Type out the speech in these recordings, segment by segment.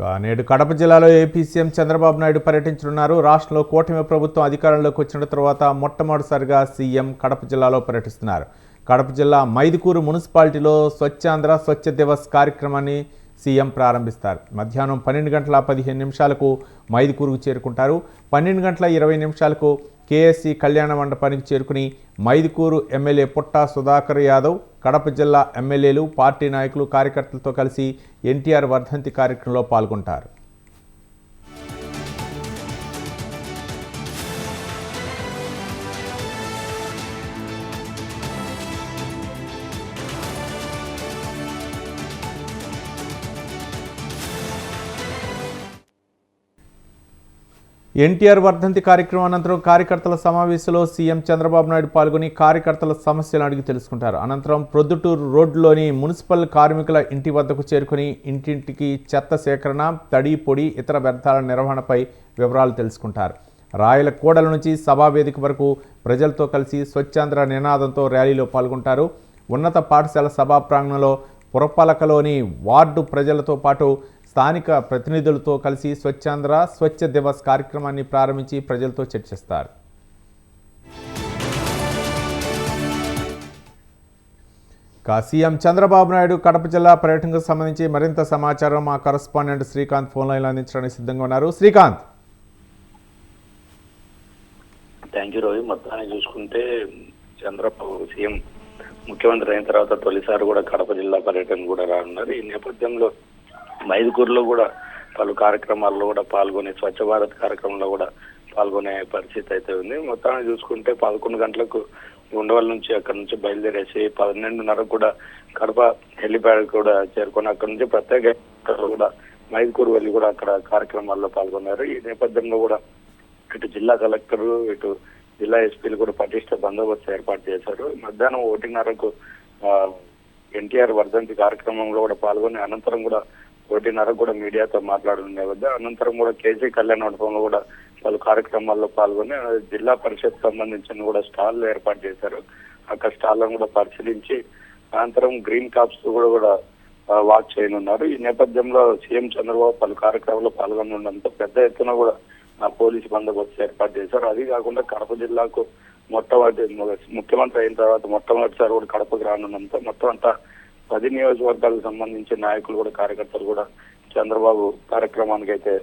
నేడు కడప జిల్లాలో AP CM Chandrababu Naidu పర్యటించనున్నారు. రాష్ట్రంలో కూటమి ప్రభుత్వం అధికారంలోకి వచ్చిన తర్వాత మొట్టమొదటిసారిగా సీఎం కడప జిల్లాలో పర్యటిస్తున్నారు. కడప జిల్లా మైదుకూరు మున్సిపాలిటీలో స్వచ్ఛాంధ్ర స్వచ్ఛ దివస్ కార్యక్రమాన్ని సీఎం ప్రారంభిస్తారు. మధ్యాహ్నం పన్నెండు గంటల పదిహేను నిమిషాలకు మైదుకూరుకు చేరుకుంటారు. పన్నెండు గంటల ఇరవై నిమిషాలకు కేఎస్సి కళ్యాణ మండపానికి చేరుకుని మైదుకూరు ఎమ్మెల్యే పుట్టా సుధాకర్ యాదవ్ కడప జిల్లా ఎమ్మెల్యేలు పార్టీ నాయకులు కార్యకర్తలతో కలిసి ఎన్టీఆర్ వర్ధంతి కార్యక్రమంలో పాల్గొంటారు. ఎన్టీఆర్ వర్ధంతి కార్యక్రమం అనంతరం కార్యకర్తల సమావేశంలో సీఎం చంద్రబాబు నాయుడు పాల్గొని కార్యకర్తల సమస్యలు అడిగి తెలుసుకుంటారు. అనంతరం ప్రొద్దుటూరు రోడ్డులోని మున్సిపల్ కార్మికుల ఇంటి వద్దకు చేరుకుని ఇంటింటికి చెత్త సేకరణ తడి పొడి ఇతర వ్యర్థాల నిర్వహణపై వివరాలు తెలుసుకుంటారు. రాయల కోడల నుంచి సభా వేదిక వరకు ప్రజలతో కలిసి స్వచ్ఛాంధ్ర నినాదంతో ర్యాలీలో పాల్గొంటారు. ఉన్నత పాఠశాల సభా ప్రాంగణంలో పురపాలకలోని వార్డు ప్రజలతో పాటు స్థానిక ప్రతినిధులతో కలిసి స్వచ్ఛాంధ్ర స్వచ్ఛ దివస్ కార్యక్రమాన్ని ప్రారంభించి ప్రజలతో చర్చిస్తారు. సీఎం చంద్రబాబు నాయుడు కడప జిల్లా పర్యటనకు సంబంధించి మరింత సమాచారం మా కరస్పాండెంట్ శ్రీకాంత్ ఫోన్ లైన్లో అందించడానికి సిద్ధంగా ఉన్నారు. శ్రీకాంత్. Thank you Ravi. మొత్తాన్ని చూసుకుంటే చంద్రబాబు సీఎం ముఖ్యమంత్రి అయిన తర్వాత తొలిసారి కూడా కడప జిల్లా పర్యటన కూడా రానున్నారు. ఈ నేపథ్యంలో మైదుకూరులో కూడా పలు కార్యక్రమాల్లో కూడా పాల్గొనే స్వచ్ఛ భారత్ కార్యక్రమంలో కూడా పాల్గొనే పరిస్థితి అయితే ఉంది. మొత్తాన్ని చూసుకుంటే పదకొండు గంటలకు ఉండవల్ నుంచి అక్కడ నుంచి బయలుదేరేసి పన్నెండున్నర కూడా కడప హెలిప్యాడ్ కూడా చేరుకొని అక్కడ నుంచి ప్రత్యేక కూడా మైదుకూరు వెళ్ళి కూడా అక్కడ కార్యక్రమాల్లో పాల్గొన్నారు. ఈ నేపథ్యంలో కూడా ఇటు జిల్లా కలెక్టర్ ఇటు జిల్లా ఎస్పీలు కూడా పటిష్ట బందోబస్తు ఏర్పాటు చేశారు. మధ్యాహ్నం ఒకటిన్నరకు ఎన్టీఆర్ వర్ధంతి కార్యక్రమంలో కూడా పాల్గొని అనంతరం కూడా ఒకటిన్నర కూడా మీడియాతో మాట్లాడడం వద్ద. అనంతరం కూడా కేసీ కళ్యాణ మండపంలో కూడా పలు కార్యక్రమాల్లో పాల్గొని జిల్లా పరిషత్ సంబంధించిన కూడా స్టాల్ ఏర్పాటు చేశారు. అక్కడ స్టాల్లను కూడా పరిశీలించి అనంతరం గ్రీన్ కాప్స్ కూడా కూడా వాక్ చేయనున్నారు. ఈ నేపథ్యంలో సీఎం చంద్రబాబు పలు కార్యక్రమాల్లో పాల్గొనడంతో పెద్ద ఎత్తున కూడా ఆ, పోలీసు బందోబస్తు ఏర్పాటు చేశారు. అది కాకుండా కడప జిల్లాకు మొట్టమొదటి ముఖ్యమంత్రి అయిన తర్వాత మొట్టమొదటిసారి కూడా కడపకు రానున్నంత మొత్తం అంతా పది నియోజకవర్గాలకు సంబంధించిన నాయకులు కూడా కార్యకర్తలు కూడా చంద్రబాబు కార్యక్రమానికి అయితే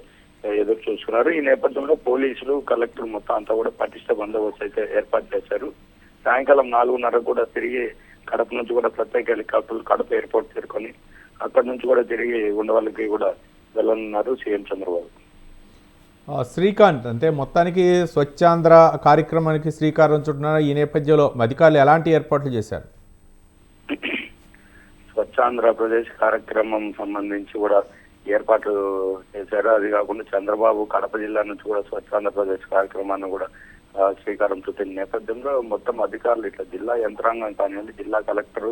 ఎదురు చూస్తున్నారు. ఈ నేపథ్యంలో పోలీసులు కలెక్టర్ మొత్తం అంతా కూడా పటిష్ట బందోబస్తు అయితే ఏర్పాటు చేశారు. సాయంకాలం నాలుగున్నర కూడా తిరిగి కడప నుంచి కూడా ప్రత్యేక హెలికాప్టర్లు కడప ఎయిర్పోర్ట్ చేరుకొని అక్కడి నుంచి కూడా తిరిగి ఉండవాళ్ళకి కూడా వెళ్ళనున్నారు సీఎం చంద్రబాబు. శ్రీకాంత్ అంటే మొత్తానికి స్వచ్ఛాంధ్ర కార్యక్రమానికి శ్రీకారం చుట్టున్నారు ఈ నేపథ్యంలో అధికారులు ఎలాంటి ఏర్పాట్లు చేశారు? స్వచ్ఛాంధ్రప్రదేశ్ కార్యక్రమం సంబంధించి కూడా ఏర్పాటు చేశారు. అది కాకుండా చంద్రబాబు కడప జిల్లా నుంచి కూడా స్వచ్ఛాంధ్రప్రదేశ్ కార్యక్రమాన్ని కూడా శ్రీకారం చుట్టిన నేపథ్యంలో మొత్తం అధికారులు ఇట్లా జిల్లా యంత్రాంగం కానివ్వండి జిల్లా కలెక్టర్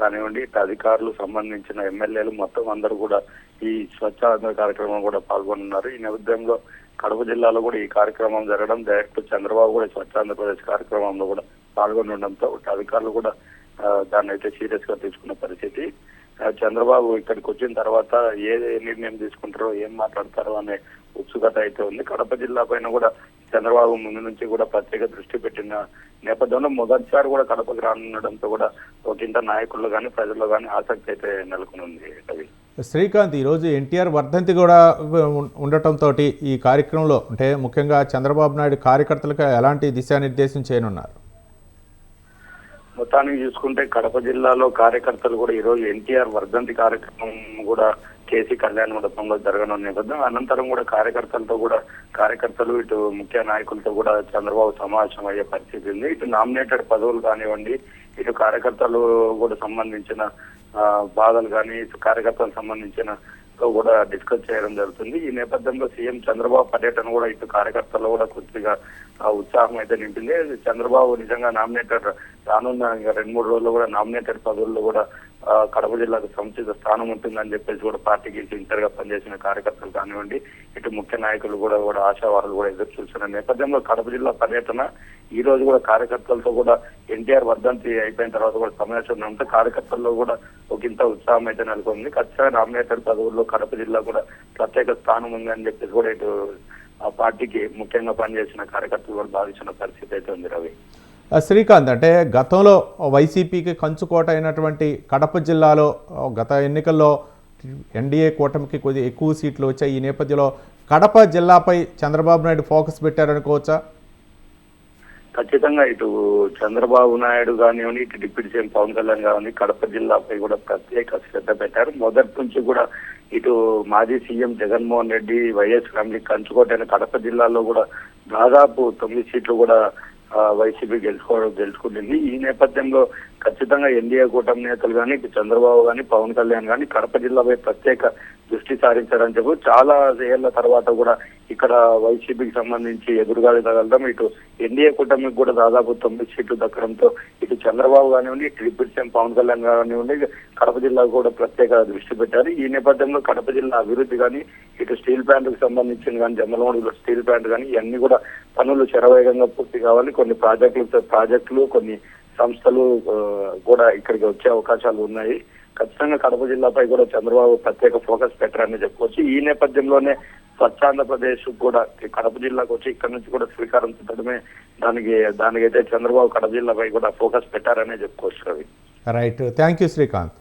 కానివ్వండి ఇట్లా అధికారులు సంబంధించిన ఎమ్మెల్యేలు మొత్తం అందరూ కూడా ఈ స్వచ్ఛాంధ్ర కార్యక్రమం కూడా పాల్గొన్నారు ఈ నేపథ్యంలో కడప జిల్లాలో కూడా ఈ కార్యక్రమం జరగడం డైరెక్ట్ చంద్రబాబు కూడా స్వచ్ఛాంధ్రప్రదేశ్ కార్యక్రమంలో కూడా పాల్గొనడంతో అధికారులు కూడా దాన్ని అయితే సీరియస్గా తీసుకున్న పరిస్థితి. చంద్రబాబు ఇక్కడికి వచ్చిన తర్వాత ఏ నిర్ణయం తీసుకుంటారో ఏం మాట్లాడతారో అనే ఉత్సుకత అయితే ఉంది. కడప జిల్లా పైన కూడా చంద్రబాబు ముందు నుంచి కూడా ప్రత్యేక దృష్టి పెట్టిన నేపథ్యంలో మొదటిసారి కూడా కడపకు రానుండడంతో కూడా ఒకంత నాయకుల్లో కానీ ప్రజల్లో కానీ ఆసక్తి అయితే నెలకొని ఉంది రవి శ్రీకాంత్ ఈరోజు ఎన్టీఆర్ వర్ధంతి కూడా ఉండటంతో ఈ కార్యక్రమంలో అంటే ముఖ్యంగా చంద్రబాబు నాయుడు కార్యకర్తలకు ఎలాంటి దిశానిర్దేశం చేయనున్నారు? మొత్తానికి చూసుకుంటే కడప జిల్లాలో కార్యకర్తలు కూడా ఈరోజు ఎన్టీఆర్ వర్ధంతి కార్యక్రమం కూడా కేసీ కళ్యాణ మండపంలో జరగనున్న నేపథ్యం. అనంతరం కూడా కార్యకర్తలతో కూడా కార్యకర్తలు ఇటు ముఖ్య నాయకులతో కూడా చంద్రబాబు సమావేశం అయ్యే పరిస్థితి ఉంది. ఇటు నామినేటెడ్ పదవులు కానివ్వండి ఇటు కార్యకర్తలు కూడా సంబంధించిన ఆ, బాధలు కానీ ఇటు కార్యకర్తలకు సంబంధించిన తో కూడా డిస్కస్ చేయడం జరుగుతుంది. ఈ నేపథ్యంలో సీఎం చంద్రబాబు పర్యటన కూడా ఇటు కార్యకర్తల్లో కూడా కొద్దిగా ఆ, ఉత్సాహం అయితే నింపింది. చంద్రబాబు నిజంగా నామినేటెడ్ రానున్న రెండు మూడు రోజుల్లో కూడా నామినేటెడ్ పదవుల్లో కూడా కడప జిల్లాకు సముచిత స్థానం ఉంటుందని చెప్పేసి కూడా పార్టీకి సిన్సియర్గా పనిచేసిన కార్యకర్తలు కానివ్వండి ఇటు ముఖ్య నాయకులు కూడా కూడా ఆశావారులు కూడా ఎదురు చూస్తున్న నేపథ్యంలో కడప జిల్లా పర్యటన ఈ రోజు కూడా కార్యకర్తలతో కూడా ఎన్టీఆర్ వర్ధంతి అయిపోయిన తర్వాత కూడా సమావేశం ఉంటే కార్యకర్తల్లో కూడా ఒక ఇంత ఉత్సాహం అయితే నెలకొంది. ఖచ్చితంగా నామినేటెడ్ పదవుల్లో కడప జిల్లా కూడా ప్రత్యేక స్థానం ఉంది అని చెప్పేసి కూడా ఇటు ఆ పార్టీకి ముఖ్యంగా పనిచేసిన కార్యకర్తలు కూడా భావించిన పరిస్థితి అయితే ఉంది రవి. శ్రీకాంత్ అంటే గతంలో వైసీపీకి కంచుకోట అయినటువంటి కడప జిల్లాలో గత ఎన్నికల్లో ఎన్డీఏ కూటమికి కొద్ది ఎక్కువ సీట్లు వచ్చాయి. ఈ నేపథ్యంలో కడప జిల్లాపై చంద్రబాబు నాయుడు ఫోకస్ పెట్టారనుకోవచ్చా? ఖచ్చితంగా ఇటు చంద్రబాబు నాయుడు కానివ్వండి ఇటు డిప్యూటీ సీఎం పవన్ కళ్యాణ్ కానివ్వండి కడప జిల్లాపై కూడా ప్రత్యేక శ్రద్ధ పెట్టారు. మొదటి నుంచి కూడా ఇటు మాజీ CM Jaganmohan Reddy YS family కంచుకోటైన Kadapa జిల్లాలో కూడా దాదాపు తొమ్మిది సీట్లు కూడా ఆ, వైసీపీ గెలుచుకోవడం గెలుచుకుంటుంది. ఈ నేపథ్యంలో ఖచ్చితంగా ఎన్డీఏ కూటమి నేతలు కానీ ఇటు చంద్రబాబు కానీ పవన్ కళ్యాణ్ కానీ కడప జిల్లాపై ప్రత్యేక దృష్టి సారించారని చెప్పు. చాలా ఏళ్ళ తర్వాత కూడా ఇక్కడ వైసీపీకి సంబంధించి ఎదురుగాలి తగలడం ఇటు ఎన్డీఏ కూటమికి కూడా దాదాపు తొమ్మిది సీట్లు దక్కడంతో ఇటు చంద్రబాబు కానివ్వండి ఇటు డిప్యూటీ సీఎం పవన్ కళ్యాణ్ కానివ్వండి కడప జిల్లాకు కూడా ప్రత్యేక దృష్టి పెట్టారు. ఈ నేపథ్యంలో కడప జిల్లా అభివృద్ధి కానీ ఇటు స్టీల్ ప్లాంట్కు సంబంధించిన కానీ జమ్మలమూడిలో స్టీల్ ప్లాంట్ కానీ ఇవన్నీ కూడా పనులు శరవేగంగా పూర్తి కావాలి. కొన్ని ప్రాజెక్టులు ప్రాజెక్టులు కొన్ని సంస్థలు కూడా ఇక్కడికి వచ్చే అవకాశాలు ఉన్నాయి. ఖచ్చితంగా కడప జిల్లాపై కూడా చంద్రబాబు ప్రత్యేక ఫోకస్ పెట్టారని చెప్పుకోవచ్చు. ఈ నేపథ్యంలోనే స్వచ్ఛాంధ్రప్రదేశ్ కూడా కడప జిల్లాకు వచ్చి ఇక్కడ నుంచి కూడా శ్రీకారం చుట్టడమే దానికి దానికైతే చంద్రబాబు కడప జిల్లాపై కూడా ఫోకస్ పెట్టారనే చెప్పుకోవచ్చు Ravi. Right. Thank you Srikanth.